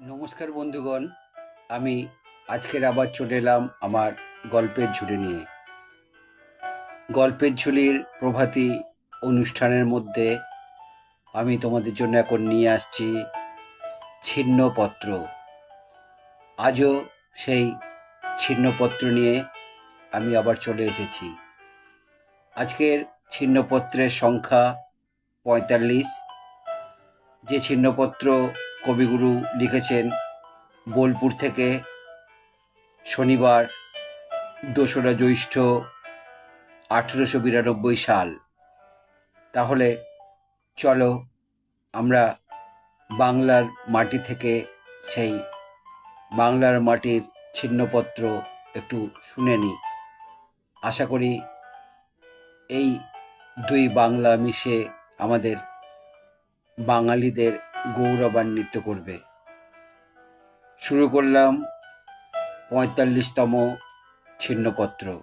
নমস্কার বন্ধুগণ, আমি আজকের আবার চলে এলাম আমার গল্পের ঝুলি নিয়ে। গল্পের ঝুলির প্রভাতী অনুষ্ঠানের মধ্যে আমি তোমাদের জন্য এখন নিয়ে আসছি ছিন্নপত্র। আজও সেই ছিন্নপত্র নিয়ে আমি আবার চলে এসেছি। আজকের ছিন্নপত্রের সংখ্যা পঁয়তাল্লিশ। যে ছিন্নপত্র কবিগুরু লিখেছেন বোলপুর থেকে শনিবার, দোসরা জ্যৈষ্ঠ, আঠেরোশো বিরানব্বই সাল। তাহলে চলো আমরা বাংলার মাটি থেকে সেই বাংলার মাটির ছিন্নপত্র একটু শুনে নিই আশা করি এই দুই বাংলা মিশে আমাদের বাঙালিদের গৌরবান্বিত করবে। শুরু করলাম পঁয়তাল্লিশতম ছিন্নপত্র।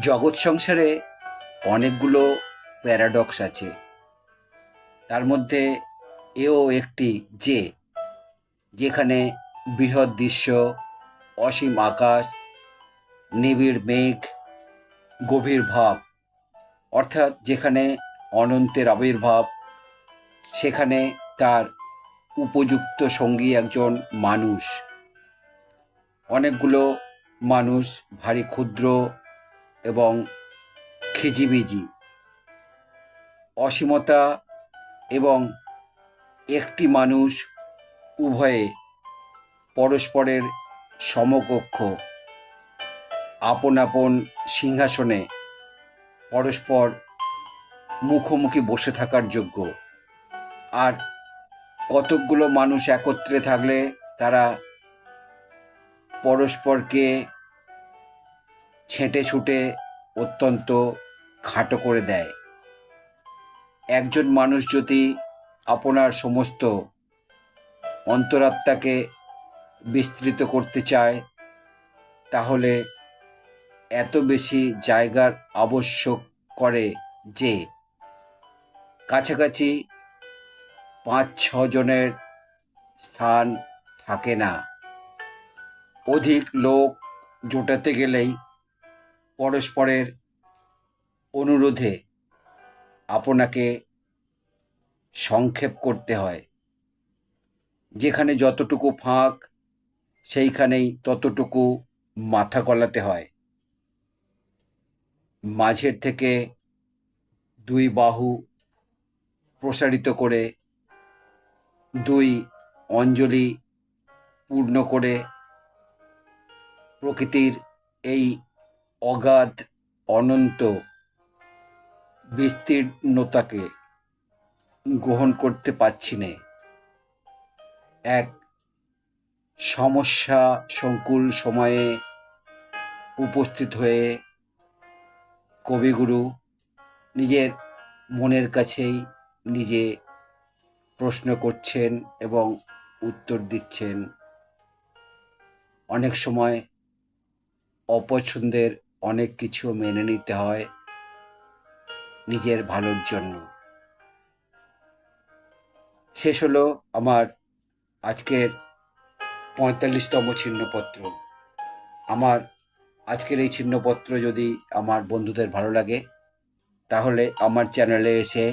জগৎ সংসারে অনেকগুলো প্যারাডক্স আছে। তার মধ্যে এও একটি যে, যেখানে বৃহৎ দৃশ্য, অসীম আকাশ, নিবিড় মেঘ, গভীর ভাব, অর্থাৎ যেখানে অনন্তের আবির্ভাব সেখানে তার উপযুক্ত সঙ্গী একজন মানুষ। অনেকগুলো মানুষ, ভারী ক্ষুদ্র এবং খিজিবিজি। অসীমতা এবং একটি মানুষ উভয়ে পরস্পরের সমকক্ষ। আপন আপন সিংহাসনে পরস্পর মুখোমুখি বসে থাকার যোগ্য। আর কতকগুলো মানুষ একত্রে থাকলে তারা পরস্পরকে ছেঁটে ছুটে অত্যন্ত খাটো করে দেয়। একজন মানুষ যদি আপনার সমস্ত অন্তরাত্মাকে বিস্তৃত করতে চায়, তাহলে এত বেশি জায়গার আবশ্যক করে যে কাছাকাছি পাঁচ ছজনের স্থান থাকে না। অধিক লোক জোটাতে গেলেই পরস্পরের অনুরোধে আপনাকে সংক্ষেপ করতে হয়। যেখানে যতটুকু ফাঁক, সেইখানেই ততটুকু মাথা গলাতে হয়। মাঝের থেকে দুই বাহু প্রসারিত করে দুই অঞ্জলি পূর্ণ করে প্রকৃতির এই অগাধ, অনন্ত বিস্তীর্ণতাকে গ্রহণ করতে পারছি নে। এক সমস্যা সংকুল সময়ে উপস্থিত হয়ে কবিগুরু নিজের মনের কাছেই নিজে প্রশ্ন করছেন এবং উত্তর দিচ্ছেন। অনেক সময় অপছন্দের অনেক কিছু মেনে নিতে হয় নিজের ভালোর জন্য। শেষ হলো আমার আজকের পঁয়তাল্লিশতম ছিন্নপত্র। আমার আজকের এই ছিন্নপত্র যদি আমার বন্ধুদের ভালো লাগে, তাহলে আমার চ্যানেলে এসে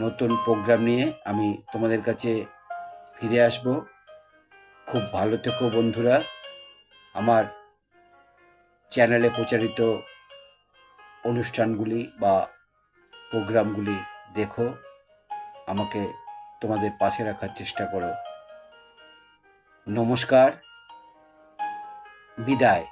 নতুন প্রোগ্রাম নিয়ে আমি তোমাদের কাছে ফিরে আসব। খুব ভালো থেকো বন্ধুরা। আমার চ্যানেলে প্রচারিত অনুষ্ঠানগুলি বা প্রোগ্রামগুলি দেখো। আমাকে তোমাদের পাশে রাখার চেষ্টা করো। নমস্কার। বিদায়।